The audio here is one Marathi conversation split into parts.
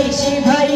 এসে ভাই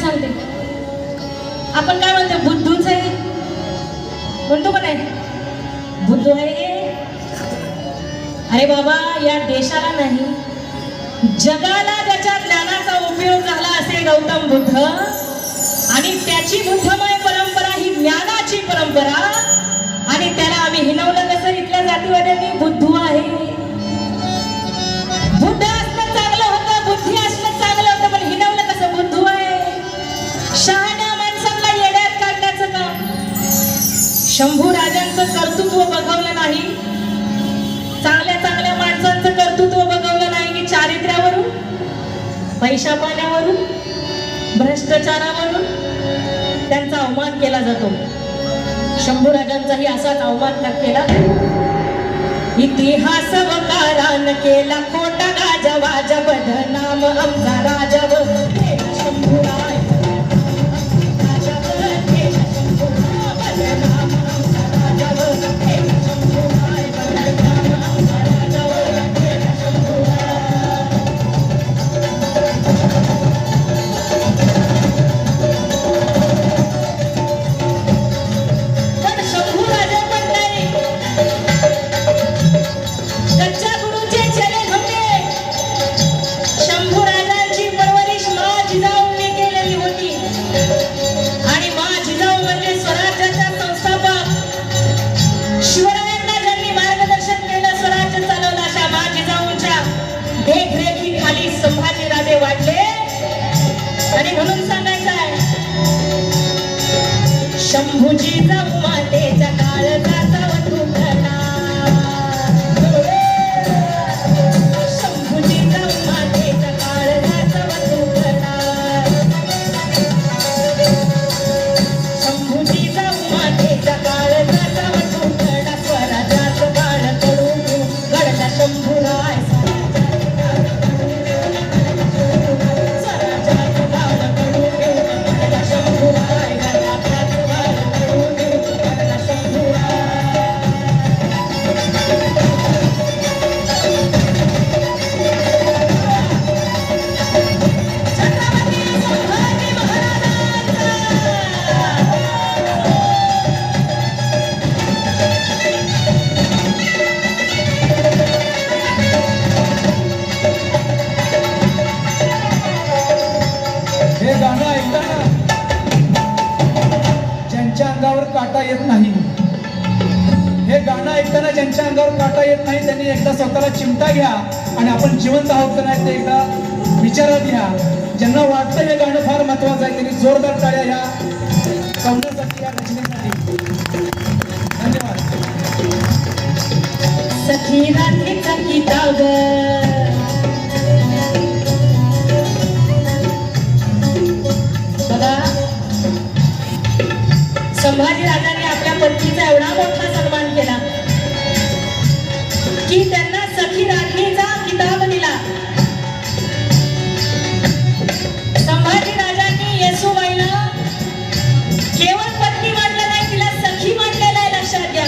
सांगते. आपण काय म्हणतो? बुद्धूच आहे. म्हणतो का नाही बुद्धू आहे. अरे बाबा या देशाला नाही जगाला ज्याच्या ज्ञानाचा उपयोग झाला असे गौतम बुद्ध. पैशा पाण्यावरून भ्रष्टाचारावरून त्यांचा अवमान केला जातो. शंभूराजांचाही असाच अवमान न केला. इतिहास वकारान केला खोटा वाजब बदनाम आमचा राजा आणि म्हणून सांगायचं आहे शंभूजी जाऊ मातेच्या काटा येत नाही. हे गाणं ऐकताना ज्यांच्या अंगावर काटा येत नाही त्यांनी एकदा स्वतःला चिमटा घ्या आणि आपण जिवंत आहोत का नाही ते एकदा विचारात घ्या. ज्यांना वाटतं हे गाणं फार महत्वाचं आहे त्यांनी जोरदार टाळ्या ह्या सौंदर्यासाठी या रचनेसाठी. धन्यवाद. सखी रात्रीचा किताब संभाजी राजांनी आपल्या पत्नीचा एवढा मोठा सन्मान केला की त्यांना सखी रात्रीचा किताब दिला. संभाजी राजांनी येसूबाईला केवळ पत्नी मानलं नाही तिला सखी मानलेलं आहे लक्षात घ्या.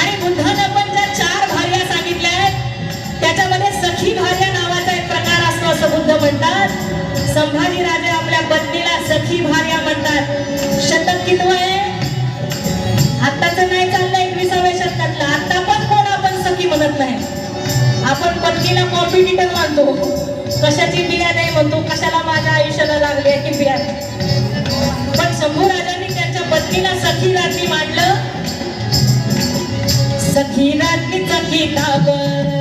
आणि बुद्धानं पण ज्या चार भार्या सांगितल्या आहेत त्याच्यामध्ये सखी भार्या नावाचा एक प्रकार असतो असं बुद्ध म्हणतात. संभाजी राजे आपल्या पत्नीला सखी भार्या म्हणतात. अस्तित्व आहे आत्ताच नाही चाललं एकविसाव्या शतकातलं. आता पण कोण आपण सखी म्हणत नाही. आपण पत्नीला कॉम्पिटिटर मानतो. कशाची बिया नाही म्हणतो. कशाला माझ्या आयुष्याला लागली आहे की बिया? पण शंभू राजांनी त्यांच्या पत्नीला सखी रात्री मांडलं. सखी रात्रीचा सखी ताबर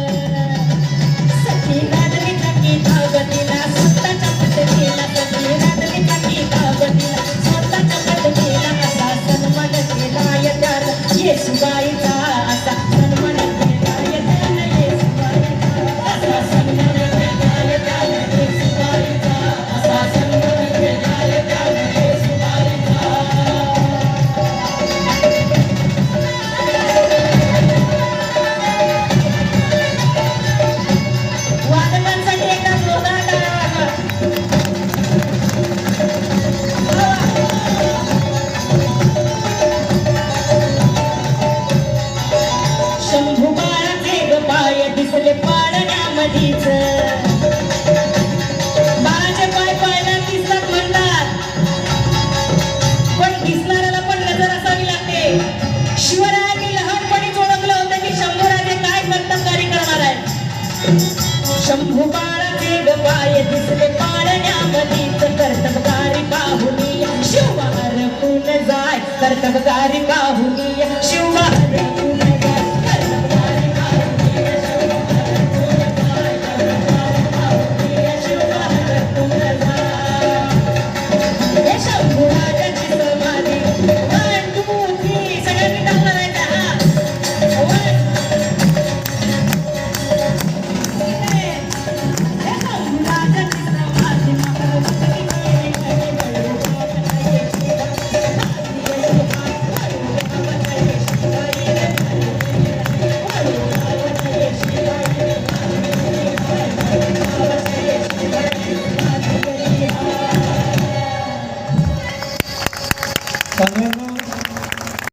जाय